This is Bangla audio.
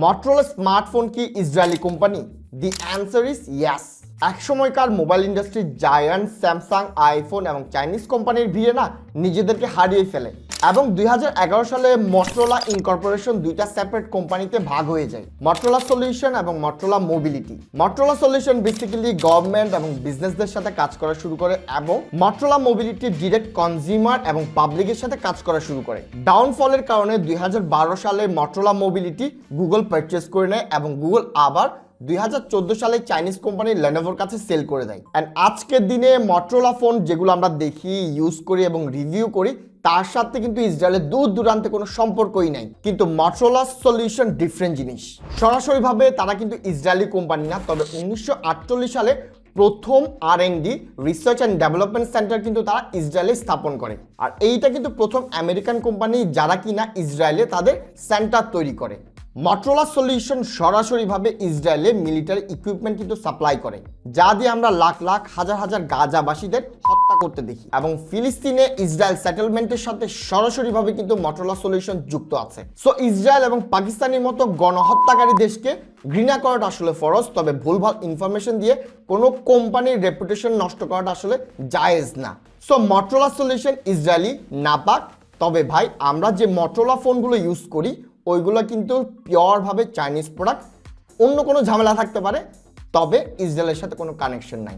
মটরোলা স্মার্টফোন কি Israeli company the answer is yes এক সময়কার মোবাইল ইন্ডাস্ট্রির জায়ান্ট স্যামসাং, আইফোন এবং চাইনিজ কোম্পানির ভিড়ে না নিজেদেরকে হারিয়ে ফেলে এবং দুই হাজার এগারো সালে মটরোলা ইনকর্পোরেশন দুইটা সেপারেট কোম্পানিতে ভাগ হয়ে যায়। মটরোলা সলিউশন এবং Motorola mobility Motorola solution basically government এবং বিজনেসদের সাথে কাজ করা শুরু করে এবং মটরোলা মোবিলিটি ডিরেক্ট কনজিউমার এবং পাবলিকের সাথে কাজ করা শুরু করে। ডাউনফলের কারণে দুই হাজার বারো সালে মটরোলা মোবিলিটি গুগল পারচেস করে নেয় এবং গুগল আবার দুই হাজার চোদ্দ সালে চাইনিজ কোম্পানি লেনোভোর কাছে সেল করে দেয়। অ্যান্ড আজকের দিনে মটরোলা ফোন যেগুলো আমরা দেখি ইউজ করি এবং রিভিউ করি, তার সাথে কিন্তু ইসরায়েলের দূর দূরান্তে কোনো সম্পর্কই নাই। কিন্তু মটরোলা সলিউশন ডিফারেন্ট জিনিস। সরাসরিভাবে তারা কিন্তু ইসরায়েলি কোম্পানি না, তবে উনিশশো আটচল্লিশ সালে প্রথম আর রিসার্চ অ্যান্ড ডেভেলপমেন্ট সেন্টার কিন্তু তারা ইসরায়েলে স্থাপন করে। আর এইটা কিন্তু প্রথম আমেরিকান কোম্পানি যারা কিনা ইসরায়েলে তাদের সেন্টার তৈরি করে। মটরোলা সলিউশন সরাসরিভাবে ইসরায়েলে মিলিটারি ইকুইপমেন্ট কিন্তু সাপ্লাই করে, যা দিয়ে আমরা লাখ লাখ, হাজার হাজার গাজাবাসীদের হত্যা করতে দেখি এবং ফিলিস্তিনে ইসরায়েল সেটেলমেন্টের সাথে সরাসরিভাবে কিন্তু মটরোলা সলিউশন যুক্ত আছে। সো ইসরায়েল এবং পাকিস্তানের মতো গণহত্যাকারী দেশকে ঘৃণা করাটা আসলে ফরজ, তবে ভুলভাল ইনফরমেশন দিয়ে কোনো কোম্পানির রেপুটেশন নষ্ট করাটা আসলে জায়েজ না। সো মটরোলা সলিউশন ইসরায়েলি নাপাক, তবে ভাই, আমরা যে মটরোলা ফোনগুলো ইউজ করি ওইগুলো কিন্তু পিওরভাবে চাইনিজ প্রোডাক্ট অন্য কোনো ঝামেলা থাকতে পারে, তবে ইসরায়েলের সাথে কোনো কানেকশন নাই।